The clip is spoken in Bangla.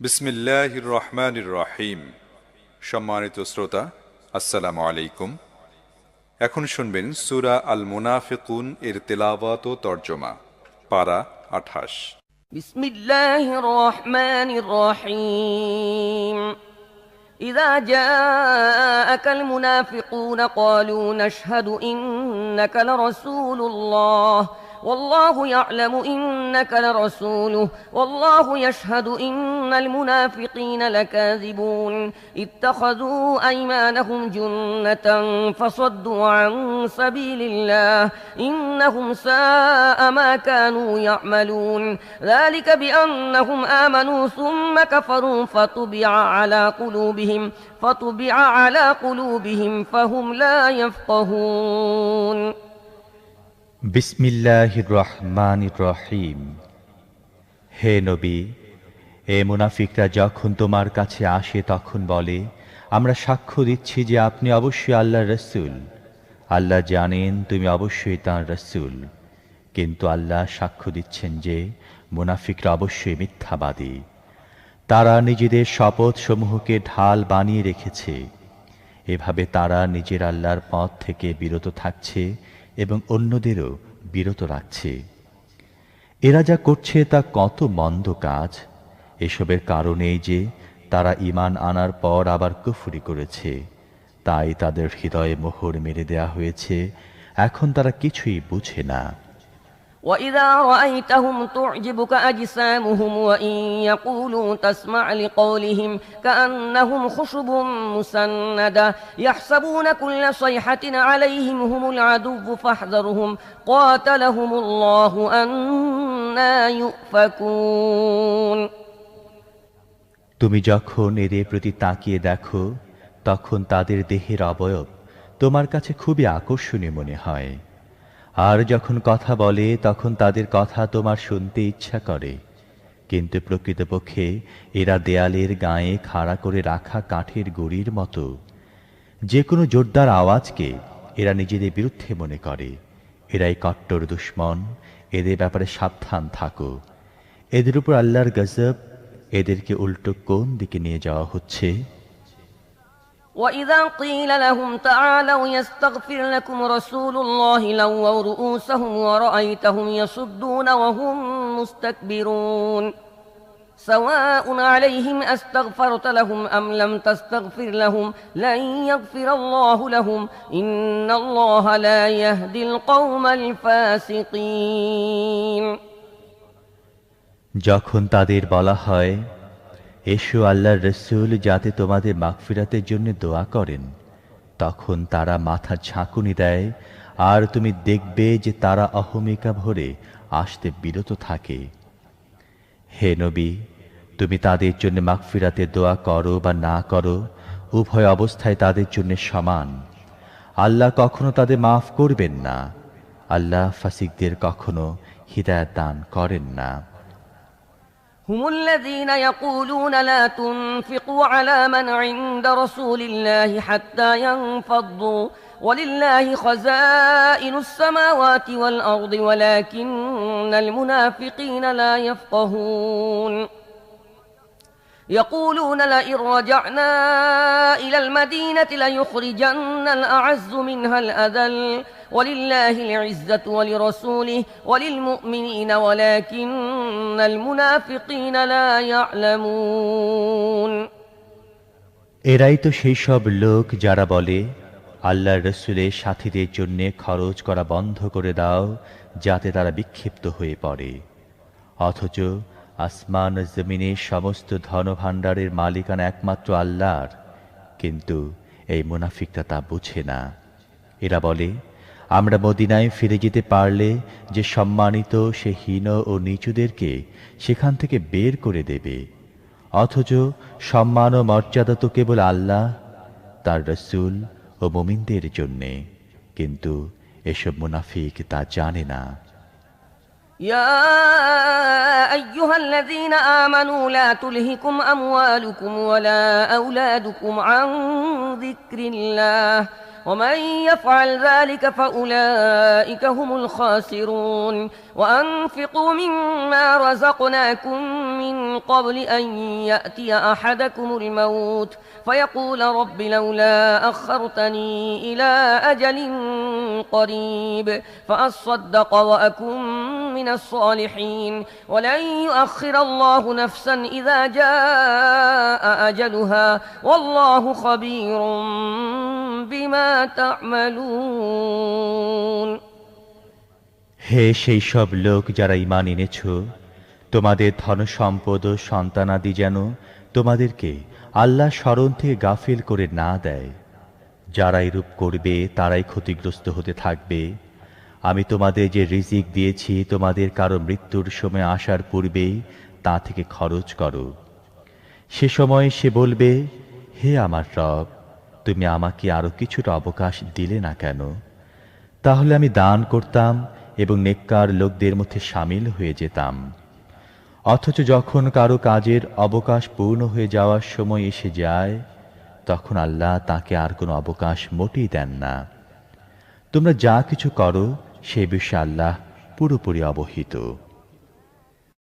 বিসমিল্লাহ রহমান রহিম সম্মানিত শ্রোতা আসসালামু আলাইকুম এখন শুনবেন সুরা আল মুনাফিকুন এর তেলাওয়াত ও তর্জমা পারা আঠাশ بسم الله الرحمن الرحيم إذا جاءك المنافقون قالوا نشهد إنك لرسول الله والله يعلم إنك لرسوله والله يشهد إن المنافقين لكاذبون. اتخذوا أيمانهم جنة فصدوا عن سبيل الله إنهم ساء ما كانوا يعملون. ذلك بأنهم آمنوا ثم كفروا فطبع على قلوبهم فطبع على قلوبهم فهم لا يفقهون. বিসমিল্লাহ রহমান রহিম। হে নবী, এ মুনাফিকরা যখন তোমার কাছে আসে তখন বলে, আমরা সাক্ষ্য দিচ্ছি যে আপনি অবশ্যই আল্লাহ রসুল। আল্লাহ জানেন তুমি অবশ্যই তাঁর রসুল। কিন্তু আল্লাহ সাক্ষ্য দিচ্ছেন যে মুনাফিকরা অবশ্যই মিথ্যাবাদী। তারা নিজেদের শপথ সমূহকে ঢাল বানিয়ে রেখেছে। এভাবে তারা নিজের আল্লাহর পথ থেকে বিরত থাকছে এবং অন্যদেরও বিরত রাখছে। এরা যা করছে তা কত মন্দ কাজ। এসবের কারণেই যে, তারা ইমান আনার পর আবার কুফুরি করেছে। তাই তাদের হৃদয়ে মোহর মেরে দেয়া হয়েছে। এখন তারা কিছুই বুঝে না। وإذا رأيتهم تعجبك أجسامهم وإن يقولوا تسمع لقولهم كأنهم خشب مسندة يحسبون كل صيحة عليهم هم العدو فاحذرهم قاتلهم الله أنا يؤفكون তুমি যখন এদের প্রতি তাকিয়ে দেখো তখন তাদের দেহের অবয়ব তোমার কাছে খুবই আকর্ষণীয় মনে হয় আর যখন কথা বলে, তখন তাদের কথা তোমার শুনতে ইচ্ছা করে। কিন্তু প্রকৃতপক্ষে এরা দেয়ালের গায়ে খাড়া করে রাখা কাঠের গুড়ির মতো। যে কোনো জোরদার আওয়াজকে এরা নিজেদের বিরুদ্ধে মনে করে। এরাই কট্টর দুশ্মন, এদের ব্যাপারে সাবধান থাকো। এদের উপর আল্লাহর গজব, এদেরকে উল্টো কোন দিকে নিয়ে যাওয়া হচ্ছে? وإذا قيل لهم تعالوا يستغفر لكم رسول الله لووا رؤوسهم ورأيتهم يصدون وهم مستكبرون سواء عليهم أستغفرت لهم أم لم تستغفر لهم لن يغفر الله لهم إن الله لا يهدي القوم الفاسقين যখন তাদের বলা হয় এসো আল্লাহর রসুল যাতে তোমাদের মাগফিরাতের জন্য দোয়া করেন। তখন তারা মাথা ঝাঁকুনি দেয়, আর তুমি দেখবে যে তারা অহমিকা ভরে আসতে বিরত থাকে। হে নবী, তুমি তাদের জন্য মাগফিরাতে দোয়া করো বা না করো, উভয় অবস্থায় তাদের জন্য সমান। আল্লাহ কখনো তাদের মাফ করবেন না। আল্লাহ ফাসিকদের কখনো হৃদায়ত দান করেন না। هم الذين يقولون لا تنفقوا على من عند رسول الله حتى ينفضوا. ولله خزائن السماوات والأرض ولكن المنافقين لا يفقهون. يقولون لئن رجعنا إلى المدينة ليخرجن الأعز منها الأذل. ولله العزة ولرسوله وللمؤمنين ولكن المنافقين لا يعلمون এরাই তো সেই সব লোক যারা বলে আল্লাহর রসুলের সাথীদের জন্যে খরচ করা বন্ধ করে দাও যাতে তারা বিক্ষিপ্ত হয়ে পড়ে অথচ আসমান ও জমিনের সমস্ত ধনভাণ্ডারের মালিকানা একমাত্র আল্লাহর কিন্তু এই মুনাফিকরা তা বুঝে না এরা বলে আমরা মদিনায় ফিরে যেতে পারলে যে সম্মানিত সে হীন ও নিচুদেরকে সেখান থেকে বের করে দেবে অথচ সম্মান ও মর্যাদা তো কেবল আল্লাহ তার রসুল ও মোমিনদের জন্যে কিন্তু এসব মুনাফিক তা জানে না يا أيها الذين آمنوا لا تلهكم أموالكم ولا أولادكم عن ذكر الله ومن يفعل ذلك فأولئك هم الخاسرون. وأنفقوا مما رزقناكم من قبل أن يأتي أحدكم الموت. فيقول رب لولا أخرتني إلى أجل قريب فأصدق وأكن من الصالحين. ولن يؤخر الله نفسا إذا جاء أجلها. والله خبير হে সেই সব লোক যারা ইমান এনেছ, তোমাদের ধন সম্পদ ও সন্তানাদি যেন তোমাদেরকে আল্লাহ স্মরণ থেকে গাফিল করে না দেয়। যারা এরূপ করবে, তারাই ক্ষতিগ্রস্ত হতে থাকবে। আমি তোমাদের যে রিজিক দিয়েছি, তোমাদের কারও মৃত্যুর সময় আসার পূর্বেই তা থেকে খরচ করো। সে সময় সে বলবে, হে আমার রব তুমি আমাকে আরও কিছুটা অবকাশ দিলে না কেন? তাহলে আমি দান করতাম এবং নেককার লোকদের মধ্যে সামিল হয়ে যেতাম। অথচ যখন কারও কাজের অবকাশ পূর্ণ হয়ে যাওয়ার সময় এসে যায়, তখন আল্লাহ তাকে আর কোনো অবকাশ মোটেই দেন না। তোমরা যা কিছু করো, সে বিষয়ে আল্লাহ পুরোপুরি অবহিত।